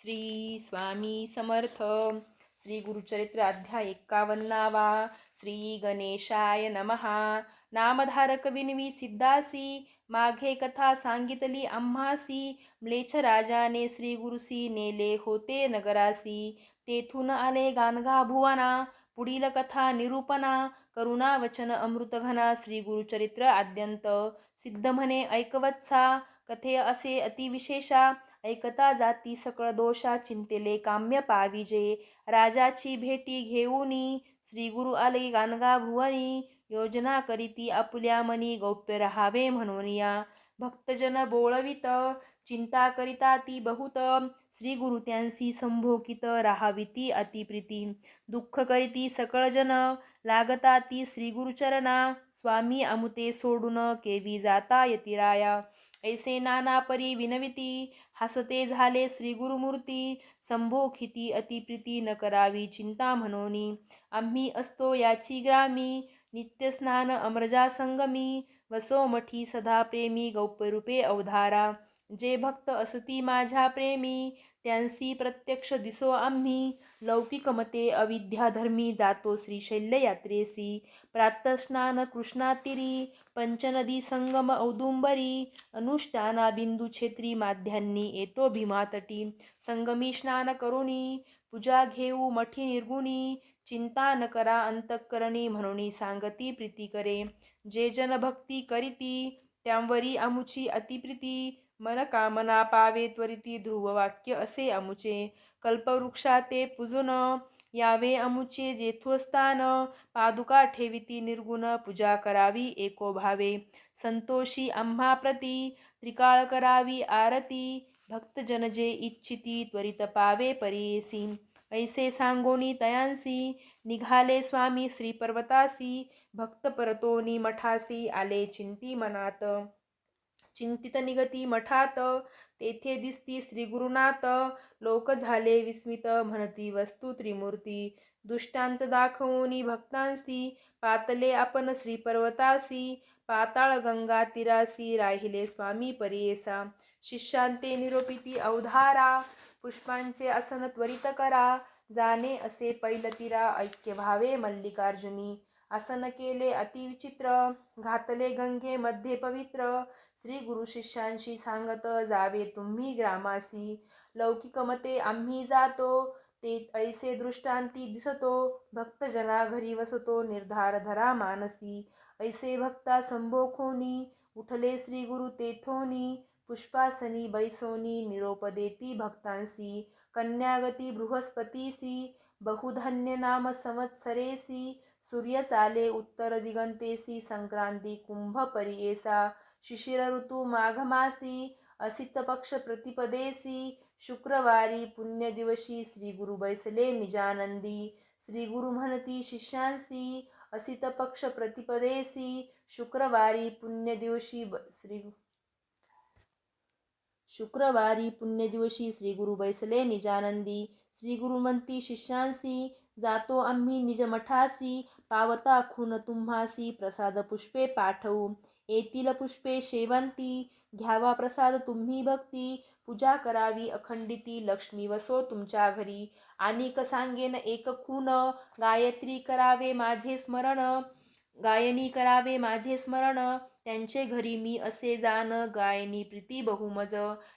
श्री स्वामी समर्थ. श्री गुरुचरित्र अध्याय एक्कावन्नावा श्री गणेशाय नमहा नामधारक विनवी सिद्धासी. माघे कथा सांगितली आम्हासी म्लेच्छ राजाने श्री गुरुसी नेले होते नगरासी. तेथून आले गानगा भुवना. पुढील कथा निरूपणा. करुणा वचन अमृतघना श्री गुरुचरित्र आद्यंत सिद्ध म्हणे ऐकवत्सा. कथे असे अतिविशेषा ऐकता जाती सकळ दोषा चिंतेले काम्य पाविजे राजाची भेटी घेऊनी श्री गुरु आले गानगा भुवनी योजना करीती आपुल्या मनी गौप्य रहावे म्हणून या. भक्तजन बोळवित चिंता करिता ती बहुत. श्री गुरु त्यांसी संभोकित राहाविती अतिप्रीती. दुःख करीती सकळजन लागता ती श्री गुरुचरणा. स्वामी अमुते सोडून केवी जाता यतिराया. ऐसे नाना परी विनविती हसते झाले श्री गुरुमूर्ती. संभोखिती अतिप्रीती न करावी चिंता म्हणोनी. आम्ही असतो याची ग्रामी नित्यस्नान अमरजा संगमी. वसोमठी सदा प्रेमी गौप्यरूपे अवधारा. जे भक्त असती माझ्या प्रेमी त्यांसी प्रत्यक्ष दिसो आम्ही. लौकिक मते अविद्याधर्मी जातो श्रीशैल्य यात्रेसी प्रातस्नान कृष्णातिरी पंचनदी संगम औदुंबरी. अनुष्ठाना बिंदू छेत्री माध्यांनी येतो भीमातटी. संगमी स्नान करुणी पूजा घेऊ मठी निर्गुणी. चिंता न करा अंतकरणी म्हणून सांगती प्रीती करे. जे जन भक्ती करीती त्यांवरी आमुची अतिप्रीती. मन कामना पावे त्वरिती ध्रुववाक्य असे अमुचे. कल्पवृक्षा ते यावे अमुचे जेथुस्थान पादुका ठेविती निर्गुण पूजा करावी एको भावे. संतोषी आम्हा प्रती त्रिकाळ करावी आरती भक्तजन जे इच्छिती त्वरित पावे परीसी. ऐसे सांगोनी तयांसी निघाले स्वामी श्रीपर्वतासी भक्त परतोनी मठासी आले चिंती मनात. चिंतित निगती मठात तेथे दिसती श्री गुरुनाथ. लोक झाले विस्मित म्हणती वस्तू त्रिमूर्ती. दुष्टांत दाखवूनी भक्तांसी. पातले आपण श्रीपर्वतासी पाताळ गंगा तिरासी. राहिले स्वामी परियेसा. शिष्यांते निरोपिती अवधारा पुष्पांचे आसन त्वरित करा. जाणे असे पैलतीरा ऐक्य भावे मल्लिकार्जुनी. आसन केले अतिविचित्र. घातले गंगे मध्ये पवित्र. श्री गुरु शिष्यांशी सांगत जावे तुम्ही ग्रामासी. लौकिकमते आम्ही जातो ते ऐसे दृष्टांती दिसतो भक्तजना घरी वसतो निर्धार धरा मानसी. ऐसे भक्ता संभोखोनी उठले श्री गुरु तेथोनी पुष्पासनी बैसोनी निरोप देती भक्तांसी. कन्यागती बृहस्पतीसी बहुधन्य नाम संवत्सरेसी. सूर्य चाले उत्तर दिगंतेसी संक्रांती कुंभ परियेसा. शिशिर ऋतू माघमासी असितपक्ष प्रतिपदेसी शुक्रवारी पुण्यदिवशी श्री गुरु बैसले निजानंदी श्री गुरु म्हणती शिष्यांसी असितपक्ष प्रतिपदेसी शुक्रवारी पुण्यदिवशी ब- श्री शुक्रवारी पुण्यदिवशी श्री गुरु बैसले निजानंदी श्री गुरुमंती म्हणती शिष्यांसी जातो आम्ही निजमठासी पावता खून तुम्हासी प्रसाद पुष्पे पाठवू. येतील पुष्पे शेवंती घ्यावा प्रसाद तुम्ही भक्ती पूजा करावी अखंडिती लक्ष्मी वसो तुमच्या घरी. आणिक सांगेन एक खून गायत्री करावे माझे स्मरण. गायनी करावे माझे स्मरण. त्यांचे घरी मी असे जाण गायनी प्रीती बहुमज.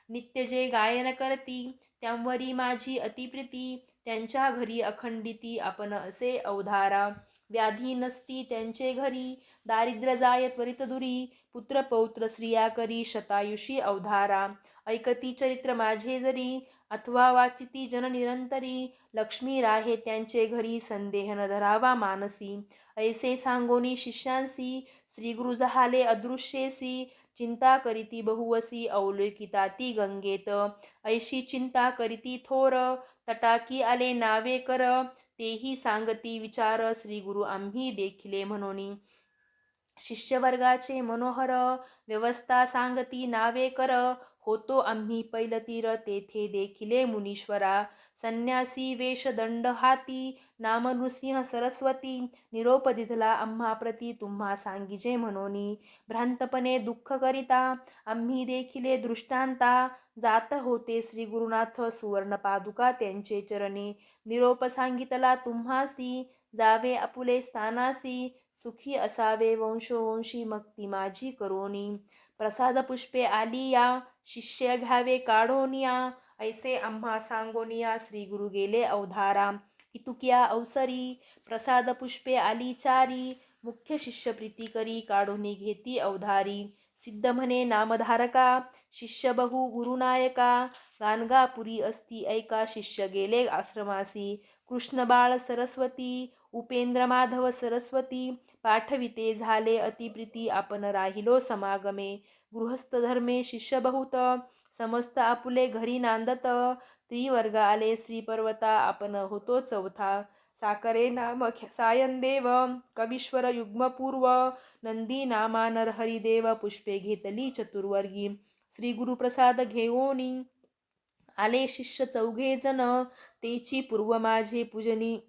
नित्य जे गायन करती त्यांवरी माझी अतिप्रीती. त्यांच्या घरी अखंडिती आपण असे अवधारा. व्याधी नसती त्यांचे घरी. दारिद्र्य जाय त्वरित दुरी. पुत्र पौत्र स्त्रिया करी शतायुषी अवधारा. ऐकती चरित्र माझे जरी. अथवा वाचिती जन निरंतरी. लक्ष्मी राहे त्यांचे घरी. संदेह न धरावा मानसी. ऐसे सांगोनी शिष्यांसी. श्रीगुरु जहाले अदृश्येसी. चिंता करीती बहुवसी. अवलोकिता ती गंगेत. ऐशी चिंता करीती थोर. तटाकी आले नावे कर. तेही सांगती विचार श्री गुरु आम्ही देखिले म्हणोनी. शिष्यवर्गाचे मनोहर व्यवस्था सांगती नावे कर होतो आम्ही पैलतीर तेथे देखिले मुनीश्वरा. संन्यासी वेषदंड हाती नाम नृसिंह सरस्वती निरोप दिधला आम्हा प्रती तुम्हा सांगिजे म्हणोनी. भ्रांतपणे दुःख करिता आम्ही देखिले दृष्टांता जात होते श्री गुरुनाथ सुवर्ण पादुका त्यांचे चरणी. निरोप सांगितला तुम्हासी जावे आपुले स्थानासी सुखी असावे वंशोवंशी मक्ती माझी करोनी. प्रसाद पुष्पे आलिया शिष्य घ्यावे काढोनिया ऐसे आम्हा सांगोनिया श्री गुरु गेले अवधारा. इतुक्या अवसरी प्रसाद पुष्पे आली चारी मुख्य शिष्य प्रीती करी काढूनी घेती अवधारी. सिद्ध म्हणे नामधारका शिष्य बहु गुरुनायका गानगापुरी असती ऐका शिष्य गेले आश्रमासी. कृष्ण बाळ सरस्वती उपेंद्र माधव सरस्वती पाठविते झाले अतिप्रीती आपण राहिलो समागमे. गृहस्थ धर्मे शिष्य बहुत समस्त आपुले घरी नांदत. त्रिवर्ग आले श्रीपर्वता आपण होतो चौथा. साकरे नाम सायनदेव कवीश्वर युग्मपूर्व नंदी नामा नरहरिदेव पुष्पे घेतली चतुर्वर्गी. श्री गुरुप्रसाद घेओनी आले शिष्य चौघे जण तेची पूर्व माझे पूजनी.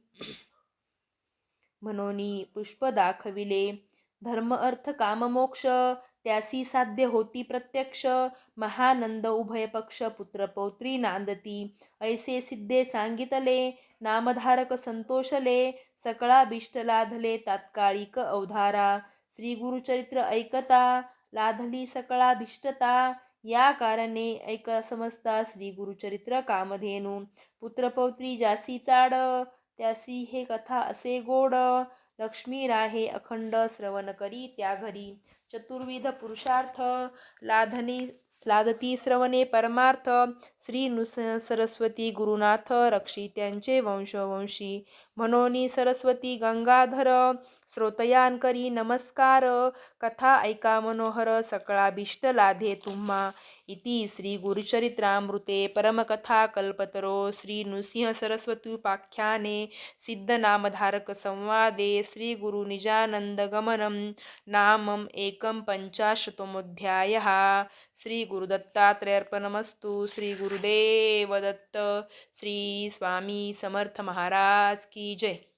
म्हणोनी पुष्प दाखविले. धर्म अर्थ काम मोक्ष त्यासी साध्य होती प्रत्यक्ष महानंद उभय पक्ष पुत्र पौत्री नांदती. ऐसे सिद्धे सांगितले नामधारक संतोषले सकळा बिष्ट लाधले तात्काळिक अवधारा. श्री गुरुचरित्र ऐकता लाधली सकळा भिष्टता या कारणे ऐक समजता श्री गुरुचरित्र कामधेनू. पुत्रपौत्री जासी चाड त्यासी हे कथा असे गोड लक्ष्मी राहे अखंड श्रवण करी त्या घरी. चतुर्विध पुरुषार्थ लाधनी लादती श्रवणे परमार्थ. श्री नृस सरस्वती गुरुनाथ रक्षी त्यांचे वंशवंशी मनोनी सरस्वती गंगाधर श्रोतयान करी नमस्कार. कथा ऐका मनोहर सकळाभीष्ट लाधे तुम्हा. इति श्री गुरुचरित्रामृते परमकथा कल्पतरो. श्री नृसिंह सरस्वतीपाख्याने सिद्धनामधारक संवादे. श्री गुरुनिजानन्दगमनं नामम् एकं पंचाशतमोध्याय श्री गुरुदत्तात्रयर्पणमस्तू श्री गुरुदेव दत्त श्री स्वामी समर्थ महाराज की जय।